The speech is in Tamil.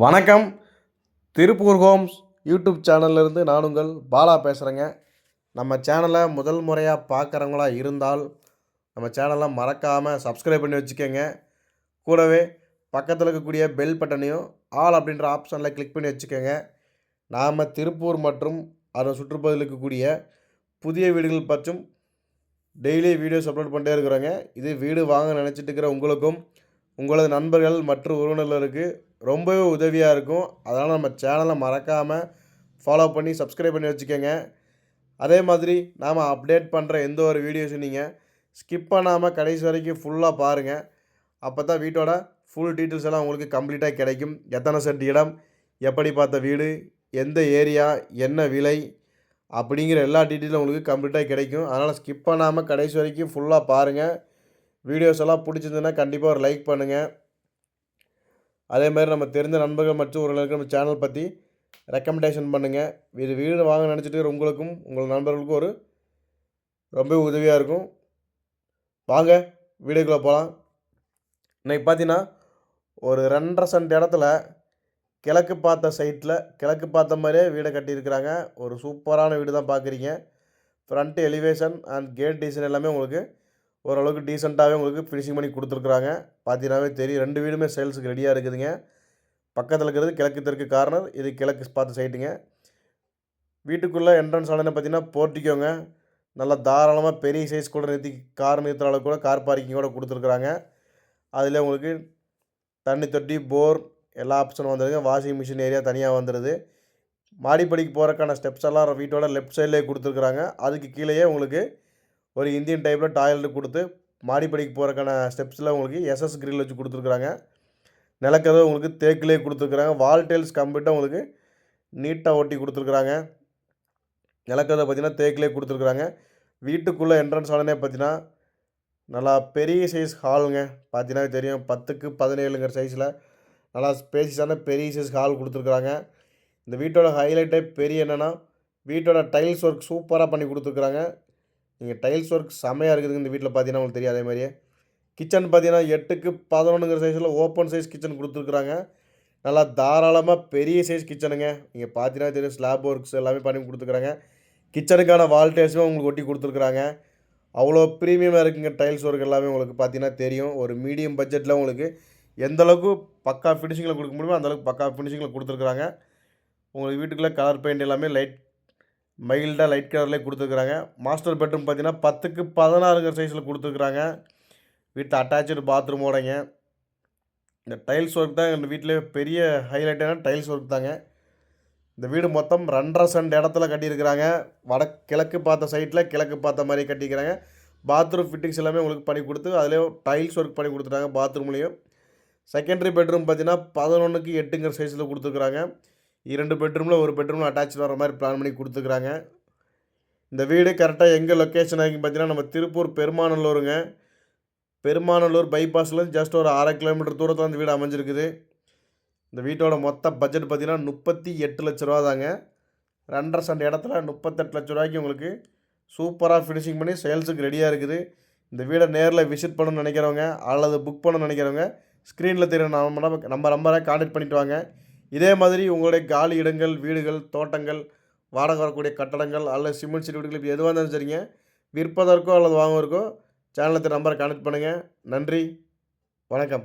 வணக்கம். திருப்பூர் ஹோம்ஸ் யூடியூப் சேனல்லேருந்து நான் உங்கள் பாலா பேசுகிறேங்க நம்ம சேனலை முதல் முறையாக பார்க்குறவங்களா இருந்தால் நம்ம சேனலை மறக்காமல் சப்ஸ்கிரைப் பண்ணி வச்சுக்கோங்க. கூடவே பக்கத்தில் இருக்கக்கூடிய பெல் பட்டனையும் ஆல் அப்படின்ற ஆப்ஷனில் கிளிக் பண்ணி வச்சுக்கோங்க. நாம் திருப்பூர் மற்றும் அதன் சுற்றுப்பகுதியில் இருக்கக்கூடிய புதிய வீடுகள் பற்றும் டெய்லி வீடியோஸ் அப்லோட் பண்ணிட்டே இருக்கிறோங்க. இது வீடு வாங்க நினச்சிட்டு இருக்கிற உங்களுக்கும் உங்களது நண்பர்கள் மற்றும் உறவினர்களுக்கு ரொம்பவே உதவியாக இருக்கும். அதனால் நம்ம சேனலை மறக்காமல் ஃபாலோ பண்ணி சப்ஸ்கிரைப் பண்ணி வச்சுக்கோங்க. அதே மாதிரி நாம் அப்டேட் பண்ணுற எந்த ஒரு வீடியோஸும் நீங்கள் ஸ்கிப் பண்ணாமல் கடைசி வரைக்கும் ஃபுல்லாக பாருங்கள் அப்போ தான் வீட்டோட ஃபுல் டீட்டெயில்ஸ் எல்லாம் உங்களுக்கு கம்ப்ளீட்டாக கிடைக்கும். எத்தனை சென்ட் இடம் எப்படி பார்த்த வீடு எந்த ஏரியா என்ன விலை அப்படிங்கிற எல்லா டீட்டெயிலும் உங்களுக்கு கம்ப்ளீட்டாக கிடைக்கும். அதனால் ஸ்கிப் பண்ணாமல் கடைசி வரைக்கும் ஃபுல்லாக பாருங்கள் வீடியோஸ் எல்லாம் பிடிச்சிருந்ததுன்னா கண்டிப்பாக ஒரு லைக் பண்ணுங்கள் அதே மாதிரி நம்ம தெரிஞ்ச நண்பர்கள் மற்றும் உறவினர்களுக்கு நம்ம சேனல் பற்றி ரெக்கமெண்டேஷன் பண்ணுங்கள் இது வீடு வாங்க நினச்சிட்டு உங்களுக்கும் உங்கள் நண்பர்களுக்கும் ஒரு ரொம்ப உதவியாக இருக்கும். வாங்க வீடியோக்குள்ளே போகலாம் இன்றைக்கி பார்த்தீங்கன்னா ஒரு ரெண்டரை சென்ட் இடத்துல கிழக்கு பார்த்த சைட்டில் கிழக்கு பார்த்த மாதிரியே வீடை கட்டியிருக்கிறாங்க. ஒரு சூப்பரான வீடு தான் பார்க்குறீங்க front elevation and gate design எல்லாமே உங்களுக்கு ஓரளவுக்கு டீசெண்டாகவே உங்களுக்கு ஃபினிஷிங் பண்ணி கொடுத்துருக்குறாங்க. பார்த்தீங்கன்னாவே தெரியும். ரெண்டு வீடுமே சேல்ஸுக்கு ரெடியாக இருக்குதுங்க. பக்கத்தில் இருக்கிறது கிழக்கு தெற்கு கார்னர் இது கிழக்கு பார்த்து சைட்டுங்க வீட்டுக்குள்ளே என்ட்ரன்ஸ் ஆனதுன்னு பார்த்தீங்கன்னா போர்ட்டிக்கோங்க நல்லா தாராளமாக பெரிய சைஸ் கூட நிறுத்தி கார் நிறுத்துற அளவுக்கு கூட கார் பார்க்கிங் கூட கொடுத்துருக்குறாங்க. அதில் உங்களுக்கு தண்ணி தொட்டி போர் எல்லா ஆப்ஷனும் வந்துடுங்க வாஷிங் மிஷின் ஏரியா தனியாக வந்துடுது மாடிப்படிக்கு போகிறக்கான ஸ்டெப்ஸ் எல்லாம் வீட்டோட லெஃப்ட் சைட்லேயே கொடுத்துருக்குறாங்க. அதுக்கு கீழேயே உங்களுக்கு ஒரு இந்தியன் டைப்பில் டாய்லெட் கொடுத்து மாடிப்படிக்கு போகிறக்கான ஸ்டெப்ஸில் உங்களுக்கு எஸ்எஸ் கிரில் வச்சு கொடுத்துருக்குறாங்க. நிலக்கதவு உங்களுக்கு தேக்கிலே கொடுத்துருக்குறாங்க. வால் டைல்ஸ் கம்ப்ளீட்டாக உங்களுக்கு நீட்டாக ஒட்டி கொடுத்துருக்குறாங்க. நிலக்கதவை பார்த்தீங்கன்னா தேக்கிலே கொடுத்துருக்குறாங்க. வீட்டுக்குள்ளே என்ட்ரன்ஸ் ஆனே பார்த்தீங்கன்னா நல்லா பெரிய சைஸ் ஹாலுங்க பார்த்தீங்கன்னா தெரியும். பத்துக்கு பதினேழுங்கிற சைஸில் நல்லா ஸ்பேசியஸான பெரிய சைஸ் ஹால் கொடுத்துருக்குறாங்க. இந்த வீட்டோட ஹைலைட்டே பெரிய என்னென்னா வீட்டோட டைல்ஸ் ஒர்க் சூப்பராக பண்ணி கொடுத்துருக்குறாங்க. நீங்கள் டைல்ஸ் ஒர்க் செமையாக இருக்குதுங்க இந்த வீட்டில் பார்த்தீங்கன்னா உங்களுக்கு தெரியும் அதே மாதிரியே. கிச்சன் பார்த்தீங்கன்னா எட்டுக்கு பதினொன்றுங்கிற சைஸில் ஓப்பன் சைஸ் கிச்சன் கொடுத்துருக்குறாங்க. நல்லா தாராளமாக பெரிய சைஸ் கிச்சனுங்க நீங்கள் பார்த்தீங்கன்னா தெரியும் ஸ்லாப் ஒர்க்ஸ் எல்லாமே பண்ணி கொடுத்துருக்குறாங்க. கிச்சனுக்கான வால் உங்களுக்கு ஒட்டி கொடுத்துருக்குறாங்க. அவ்வளோ ப்ரீமியமாக இருக்குங்க டைல்ஸ் ஒர்க் எல்லாமே உங்களுக்கு பார்த்தீங்கன்னா தெரியும். ஒரு மீடியம் பட்ஜெட்டில் உங்களுக்கு எந்தளவுக்கு பக்கா ஃபினிஷிங்கில் கொடுக்க முடியுமோ அந்தளவுக்கு பக்கா ஃபினிஷிங்கில் கொடுத்துருக்குறாங்க. உங்களுக்கு வீட்டுக்குள்ளே கலர் பெயிண்ட் எல்லாமே லைட் மைல்டாக லைட் கலர்லேயே கொடுத்துருக்குறாங்க. மாஸ்டர் பெட்ரூம் பார்த்தீங்கன்னா பத்துக்கு பதினாறுங்கிற சைஸில் கொடுத்துருக்குறாங்க. வீட்டு அட்டாச்சு பாத்ரூமோடங்க இந்த டைல்ஸ் ஒர்க் தான் எங்கள் வீட்டிலே பெரிய ஹைலைட்டான டைல்ஸ் ஒர்க் தாங்க. இந்த வீடு மொத்தம் ரெண்டரை சென்ட் இடத்துல கட்டியிருக்கிறாங்க. வட கிழக்கு பார்த்த சைட்டில் கிழக்கு பார்த்த மாதிரி கட்டிக்கிறாங்க. பாத்ரூம் ஃபிட்டிங்ஸ் எல்லாமே உங்களுக்கு பண்ணி கொடுத்து அதிலே டைல்ஸ் ஒர்க் பண்ணி கொடுத்துட்டாங்க பாத்ரூம்லேயும் செகண்டரி பெட்ரூம் பார்த்தீங்கன்னா பதினொன்றுக்கு எட்டுங்கிற சைஸில் கொடுத்துருக்குறாங்க. இரண்டு பெட்ரூமில் ஒரு பெட்ரூமில் அட்டாச் வர மாதிரி பிளான் பண்ணி கொடுத்துக்குறாங்க. இந்த வீடு கரெக்டாக எங்கே லொக்கேஷன் ஆகிங்க பார்த்தீங்கன்னா நம்ம திருப்பூர் பெருமாநல்லூருங்க. பெருமாநல்லூர் பைபாஸில் ஜஸ்ட் ஒரு அரை கிலோமீட்டர் தூரத்தில் அந்த வீடு அமைஞ்சிருக்குது. இந்த வீட்டோட மொத்த பட்ஜெட் பார்த்திங்கன்னா முப்பத்தி எட்டு லட்ச ரூபா தாங்க. ரெண்டரை சென்ட் இடத்துல முப்பத்தெட்டு லட்ச ரூபாய்க்கு உங்களுக்கு சூப்பராக ஃபினிஷிங் பண்ணி சேல்ஸுக்கு ரெடியாக இருக்குது. இந்த வீடை நேரில் விசிட் பண்ணணும்னு நினைக்கிறவங்க அல்லது புக் பண்ணணும்னு நினைக்கிறவங்க ஸ்க்ரீனில் தெரியும் நம்ம நம்ம நம்பரை கான்டாக்ட் பண்ணிவிட்டு வாங்க. இதே மாதிரி உங்களுடைய காலி இடங்கள் வீடுகள் தோட்டங்கள் வாடகை வரக்கூடிய கட்டடங்கள் அல்லது சிமெண்ட் சீட் வீடுகள் இப்போ எதுவாக இருந்தாலும் சரிங்க. விற்பதற்கோ அல்லது வாங்குவதற்கோ சேனலுக்கு நம்பரை கனெக்ட் பண்ணுங்கள் நன்றி. வணக்கம்.